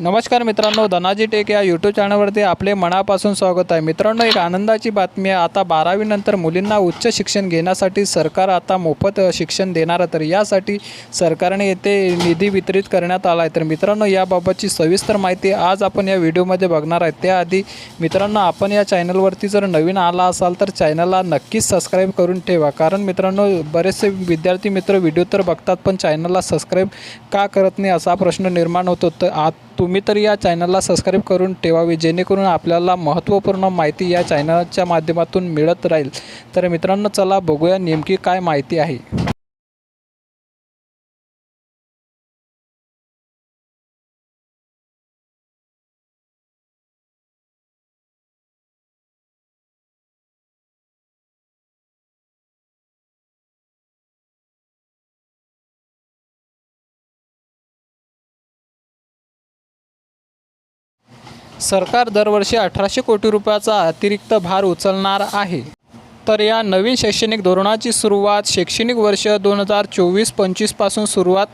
नमस्कार मित्रांनो धनाजी टेक या यूट्यूब चॅनलवरती आपले मनापासून स्वागत आहे. मित्रांनो एक आनंदाची बातमी आहे. आता बारावीनंतर मुलींना उच्च शिक्षण घेण्यासाठी सरकार आता मोफत शिक्षण देणार आहे. तर यासाठी सरकारने येथे निधी वितरित करण्यात आला आहे. तर मित्रांनो याबाबतची सविस्तर माहिती आज आपण या व्हिडिओमध्ये बघणार आहे. त्याआधी मित्रांनो आपण या चॅनलवरती जर नवीन आला असाल तर चॅनलला नक्कीच सबस्क्राईब करून ठेवा. कारण मित्रांनो बरेचसे विद्यार्थी मित्र व्हिडिओ तर बघतात पण चॅनलला सबस्क्राईब का करत नाही असा प्रश्न निर्माण होतो. तर आत तुम्ही तर या चॅनलला सबस्क्राईब करून ठेवावी जेणेकरून आपल्याला महत्त्वपूर्ण माहिती या चॅनलच्या माध्यमातून मिळत राहील. तर मित्रांनो चला बघूया नेमकी काय माहिती आहे. सरकार दरवर्षी अठराशे कोटी रुपयाचा अतिरिक्त भार उचलणार आहे. तर या नवीन शैक्षणिक धोरणाची सुरुवात शैक्षणिक वर्ष दोन हजार चोवीस पंचवीसपासून सुरुवात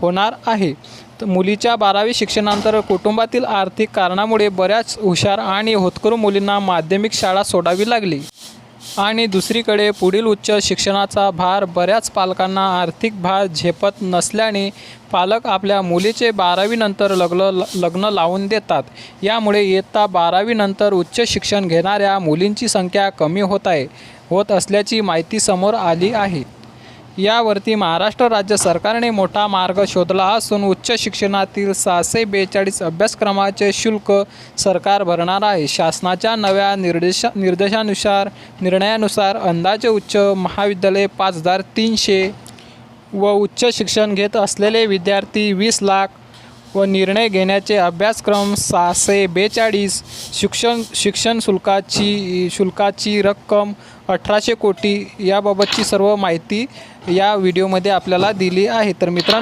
होणार आहे. तर मुलीच्या बारावी शिक्षणानंतर कुटुंबातील आर्थिक कारणामुळे बऱ्याच हुशार आणि होतकरू मुलींना माध्यमिक शाळा सोडावी लागली. आणि दुसरीकडे पुढील उच्च शिक्षणाचा भार बऱ्याच पालकांना आर्थिक भार झेपत नसल्याने पालक आपल्या मुलीचे बारावीनंतर लग्न लग्न लावून देतात. यामुळे इयत्ता बारावीनंतर उच्च शिक्षण घेणाऱ्या मुलींची संख्या कमी होत आहे होत असल्याची माहिती समोर आली आहे. यावरती महाराष्ट्र राज्य सरकारने मोठा मार्ग शोधला असून उच्च शिक्षणातील सहाशे बेचाळीस अभ्यासक्रमाचे शुल्क सरकार भरणार आहे. शासनाच्या नव्या निर्देशा निर्देशानुसार निर्णयानुसार अंदाजे उच्च महाविद्यालय पाच हजार तीनशे व उच्च शिक्षण घेत असलेले विद्यार्थी वीस लाख व निर्णय घेण्याचे अभ्यासक्रम सहाशे बेचाळीस शिक्षण शिक्षण शुल्काची शुल्काची रक्कम अठराशे कोटी याबाबतची सर्व माहिती या व्हिडिओमध्ये आपल्याला दिली आहे. तर मित्रांनो